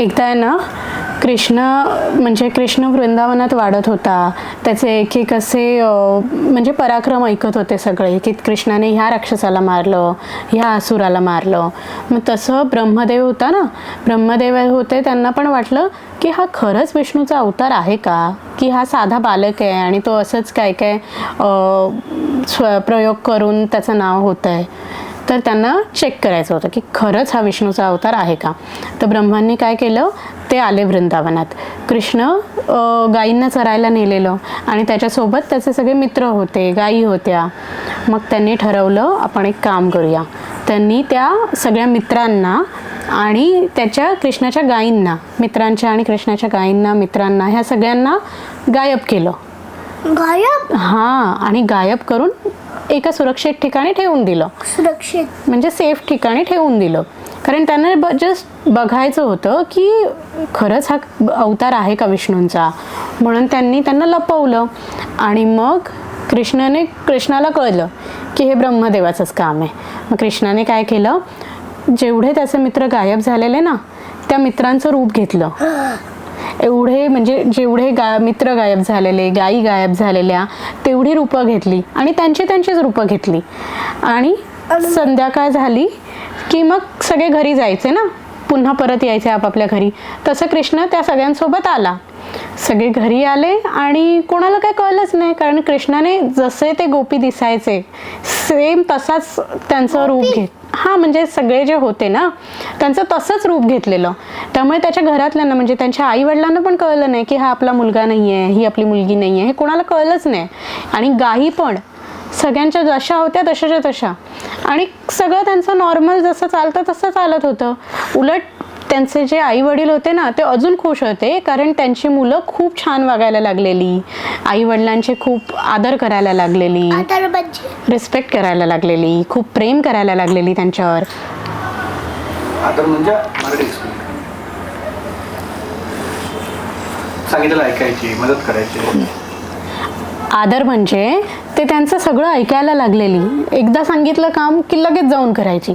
एकदा आहे ना कृष्ण म्हणजे कृष्ण वृंदावनात वाढत होता. त्याचे एक एक असे म्हणजे पराक्रम ऐकत होते सगळे की कृष्णाने ह्या राक्षसाला मारलं ह्या असुराला मारलं. मग तसं ब्रह्मदेव होता ना ब्रह्मदेव होते त्यांना पण वाटलं की हा खरंच विष्णूचा अवतार आहे का? की हा साधा बालक आहे आणि तो असंच काय काय स्व प्रयोग करून त्याचं नाव होतं आहे तर त्यांना चेक करायचं होतं की खरंच हा विष्णूचा अवतार आहे का? तर ब्रह्मांनी काय केलं? ते आले वृंदावनात. कृष्ण गायींना चरायला नेलेलं आणि त्याच्यासोबत त्याचे सगळे मित्र होते गायी होत्या. मग त्यांनी ठरवलं आपण एक काम करूया. त्यांनी त्या सगळ्या मित्रांना आणि त्याच्या कृष्णाच्या गायींना मित्रांच्या आणि कृष्णाच्या गायींना मित्रांना ह्या सगळ्यांना गायब केलं. गायब? हां आणि गायब करून एका सुरक्षित ठिकाणी ठेवून दिलं. सुरक्षित. म्हणजे सेफ ठिकाणी ठेवून दिलं. कारण त्यांना ब जस्ट बघायचं होतं की खरंच हा अवतार आहे का विष्णूंचा? म्हणून त्यांनी त्यांना लपवलं. आणि मग कृष्णाने कृष्णाला कळलं की हे ब्रह्मदेवाचंच काम आहे. मग कृष्णाने काय केलं? जेवढे त्याचे मित्र गायब झालेले ना त्या मित्रांचं रूप घेतलं. एवढे म्हणजे जेवढे गा मित्र गायब झालेले गायी गायब झालेल्या तेवढी रूपं घेतली आणि त्यांची त्यांचीच रूपं घेतली. आणि संध्याकाळ झाली की मग सगळे घरी जायचे ना? पुन्हा परत यायचे आपापल्या घरी. तसं कृष्ण त्या सगळ्यांसोबत आला. सगळे घरी आले आणि कोणाला काय कळलंच नाही कारण कृष्णाने जसे ते गोपी दिसायचे सेम तसाच त्यांचं रूप घेत हा म्हणजे सगळे जे होते ना त्यांचं तसंच रूप घेतलेलं. त्यामुळे त्याच्या घरातल्यांना म्हणजे त्यांच्या आई वडिलांना पण कळलं नाही की हा आपला मुलगा नाही आहे ही आपली मुलगी नाही आहे हे कोणाला कळलंच नाही. आणि गाई पण सगळ्यांच्या जशा होत्या तशाच्या तशा. आणि सगळं त्यांचं नॉर्मल जसं चालतं तसं चालत होतं. उलट त्यांचे जे आई वडील होते ना ते अजून खुश होते कारण त्यांची मुलं खूप छान वागायला लागलेली. आई वडिलांचे खूप आदर करायला लागलेली. रिस्पेक्ट करायला लागलेली खूप प्रेम करायला लागलेली त्यांच्यावर आदर म्हणजे मराठी. सांगितलं ऐकायची मदत करायची आदर म्हणजे ते त्यांचं सगळं ऐकायला लागलेली. एकदा सांगितलं काम की लगेच जाऊन करायची.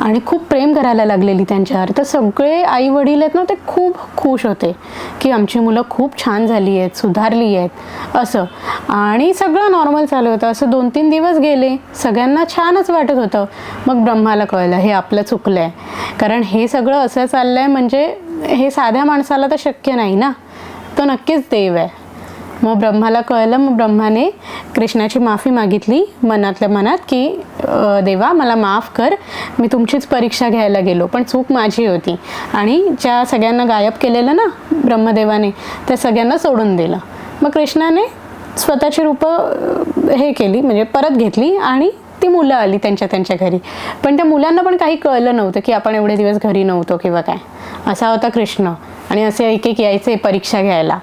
आणि खूप प्रेम करायला लागलेली त्यांच्यावर. तर सगळे आई वडील आहेत ना ते खूप खुश होते की आमची मुलं खूप छान झाली आहेत सुधारली आहेत. असं. आणि सगळं नॉर्मल चालू होतं. असं दोन तीन दिवस गेले. सगळ्यांना छानच वाटत होतं. मग ब्रह्माला कळलं हे आपलं चुकलं आहे कारण हे सगळं असं चाललं आहे म्हणजे हे साध्या माणसाला तर शक्य नाही ना. तो नक्कीच देव आहे. मग ब्रह्माला कळलं मग ब्रह्माने कृष्णाची माफी मागितली मनातल्या मनात की देवा मला माफ कर मी तुमचीच परीक्षा घ्यायला गेलो पण चूक माझी होती. आणि ज्या सगळ्यांना गायब केलेलं ना ब्रह्मदेवाने त्या सगळ्यांना सोडून दिलं. मग कृष्णाने स्वतःची रूपं हे केली म्हणजे परत घेतली आणि ती मुलं आली त्यांच्या त्यांच्या घरी. पण त्या मुलांना पण काही कळलं नव्हतं की आपण एवढे दिवस घरी नव्हतो किंवा काय. असा होता कृष्ण. आणि असे एक एक यायचे परीक्षा घ्यायला.